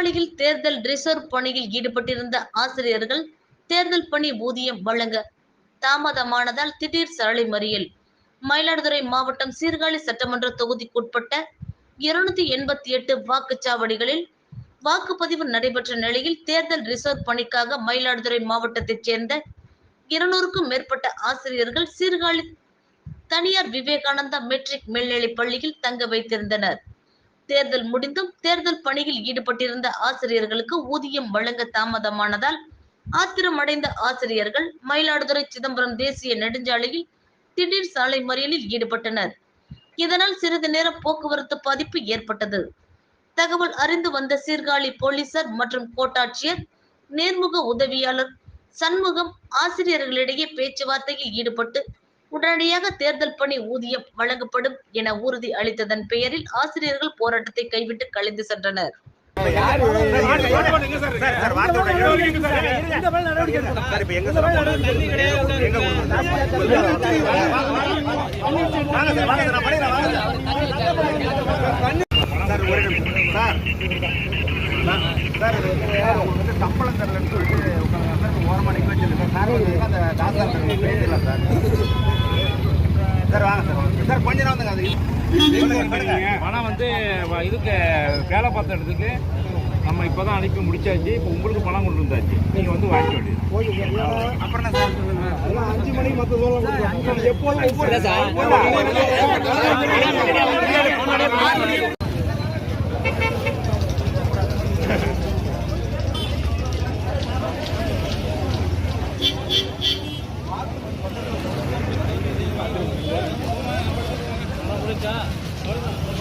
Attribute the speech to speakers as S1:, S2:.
S1: சீர்காழியில் தேர்தல் ரிசர்வ் பணியில் ஈடுபட்டிருந்த ஆசிரியர்கள் தேர்தல் பணி ஊதியம் வழங்க தாமதமானதால் திடீர் சரளி மறியல். மயிலாடுதுறை மாவட்டம் சீர்காழி சட்டமன்ற தொகுதிக்குட்பட்ட இருநூத்தி எண்பத்தி எட்டு வாக்குச்சாவடிகளில் வாக்குப்பதிவு நடைபெற்ற நிலையில் தேர்தல் ரிசர்வ் பணிக்காக மயிலாடுதுறை மாவட்டத்தைச் சேர்ந்த இருநூறுக்கும் மேற்பட்ட ஆசிரியர்கள் சீர்காழி தனியார் விவேகானந்தா மெட்ரிக் மேல்நிலைப் பள்ளியில் தங்க வைத்திருந்தனர். தேர்தல் முடிந்தும் தேர்தல் பணியில் ஈடுபட்டிருந்த ஆசிரியர்களுக்கு ஊதியம் வழங்க தாமதமானதால் ஆத்திரமடைந்த ஆசிரியர்கள் மயிலாடுதுறை சிதம்பரம் தேசிய நெடுஞ்சாலையில் திடீர் சாலை மறியலில் ஈடுபட்டனர். இதனால் சிறிது நேரம் போக்குவரத்து பாதிப்பு ஏற்பட்டது. தகவல் அறிந்து வந்த சீர்காழி போலீசார் மற்றும் கோட்டாட்சியர் நேர்முக உதவியாளர் சண்முகம் ஆசிரியர்களிடையே பேச்சுவார்த்தையில் ஈடுபட்டு உடனடியாக தேர்தல் பணி ஊதியம் வழங்கப்படும் என உறுதி அளித்ததன் பெயரில் ஆசிரியர்கள் போராட்டத்தை கைவிட்டு கலைந்து சென்றனர்.
S2: சம்பளம் தரலன்னு சொல்லிட்டு ஓரமாக நிற்க வச்சிருக்கேன் சார் அந்த பேசிடலாம் சார் சார் வாங்க சார் வாங்க. சார் கொஞ்ச நேரம் வந்துங்க அது
S3: வந்து இதுக்கு வேலை பார்த்த இடத்துக்கு நம்ம இப்போ தான் அனுப்பி முடிச்சாச்சு. இப்போ உங்களுக்கு பணம் கொண்டு வந்தாச்சு. நீங்கள் வந்து வாங்கிக்க வேண்டியது.
S2: அப்புறம்
S4: அஞ்சு மணிக்கு மற்ற எப்போதும் どれだ?